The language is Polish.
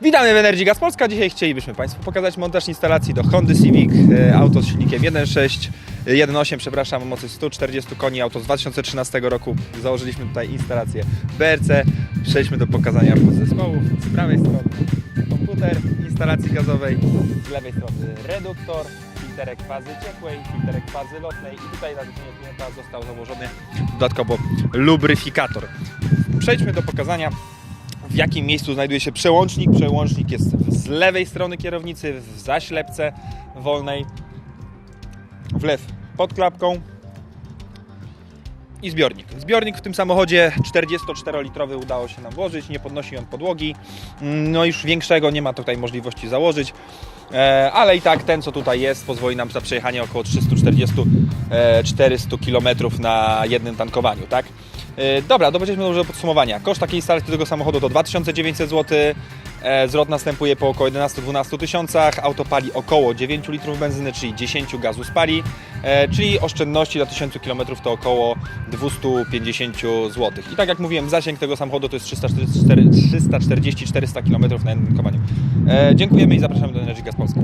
Witamy w Energy Gas Polska. Dzisiaj chcielibyśmy Państwu pokazać montaż instalacji do Hondy Civic, e, auto z silnikiem 1.6, e, 1.8, przepraszam, o mocy 140 koni, auto z 2013 roku. Założyliśmy tutaj instalację BRC. Przejdźmy do pokazania podzespołów. Z prawej strony komputer instalacji gazowej, z lewej strony reduktor, filterek fazy ciepłej, filterek fazy lotnej i tutaj na życzenie klienta został założony dodatkowo lubryfikator. Przejdźmy do pokazania w jakim miejscu znajduje się przełącznik. Przełącznik jest z lewej strony kierownicy, w zaślepce wolnej, wlew pod klapką i zbiornik. Zbiornik w tym samochodzie 44-litrowy udało się nam włożyć, nie podnosi on podłogi. No już większego nie ma tutaj możliwości założyć, e, ale i tak ten co tutaj jest pozwoli nam na przejechanie około 340-400 km na jednym tankowaniu, tak? E, Dobra, przejdźmy do podsumowania. Koszt takiej instalacji tego samochodu to 2900 zł. E, Zwrot następuje po około 11-12 tysiącach. Auto pali około 9 litrów benzyny, czyli 10 gazu spali. E, Czyli oszczędności do 1000 km to około 250 zł. I tak jak mówiłem, zasięg tego samochodu to jest 340-400 km na jednym tankowaniu. E, Dziękujemy i zapraszamy do Energy Gas Polska.